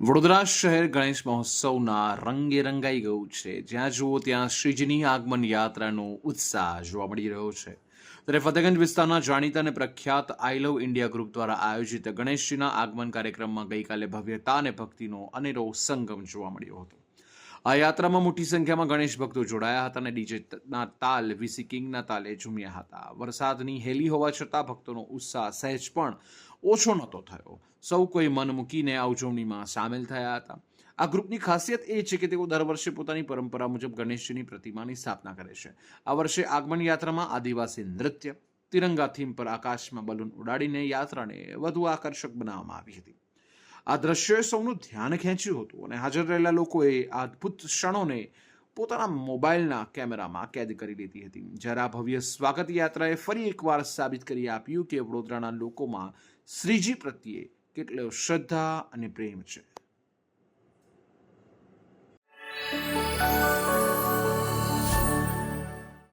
વડોદરા શહેર ગણેશ મહોત્સવના રંગે રંગાઈ ગયું છે. જ્યાં જુઓ ત્યાં શ્રીજીની આગમન યાત્રાનો ઉત્સાહ જોવા મળી રહ્યો છે. ત્યારે ફતેગંજ વિસ્તારના જાણીતા અને પ્રખ્યાત આઈ લવ ઇન્ડિયા ગ્રુપ દ્વારા આયોજિત ગણેશજીના આગમન કાર્યક્રમમાં ગઈકાલે ભવ્યતા અને ભક્તિનો અનેરો સંગમ જોવા મળ્યો હતો. આ યાત્રામાં મોટી સંખ્યામાં ગણેશ ભક્તો જોડાયા હતા અને ડીજેના તાલ, વીસી કિંગના તાલે ઝૂમ્યા હતા. વરસાદની હેલી હોવા છતાં ભક્તોનો ઉત્સાહ સહેજ પણ ઓછો નહોતો થયો. સૌ કોઈ મન મૂકીને આ ઉજવણીમાં સામેલ થયા હતા. આ ગ્રુપની ખાસિયત એ છે કે તેઓ દર વર્ષે પોતાની પરંપરા મુજબ ગણેશજીની પ્રતિમાની સ્થાપના કરે છે. આ વર્ષે આગમન યાત્રામાં આદિવાસી નૃત્ય, તિરંગા થીમ પર આકાશમાં બલૂન ઉડાડીને યાત્રાને વધુ આકર્ષક બનાવવામાં આવી હતી. આ દ્રશ્યોએ સૌનું ધ્યાન ખેંચ્યું હતું અને હાજર રહેલા લોકોએ આ અદ્ભુત ક્ષણોને પોતાના મોબાઈલના કેમેરામાં કેદ કરી લીધી હતી. જ્યારે આ ભવ્ય સ્વાગત યાત્રાએ ફરી એકવાર સાબિત કરી આપ્યું કે વડોદરાના લોકોમાં શ્રીજી પ્રત્યે કેટલો શ્રદ્ધા અને પ્રેમ છે.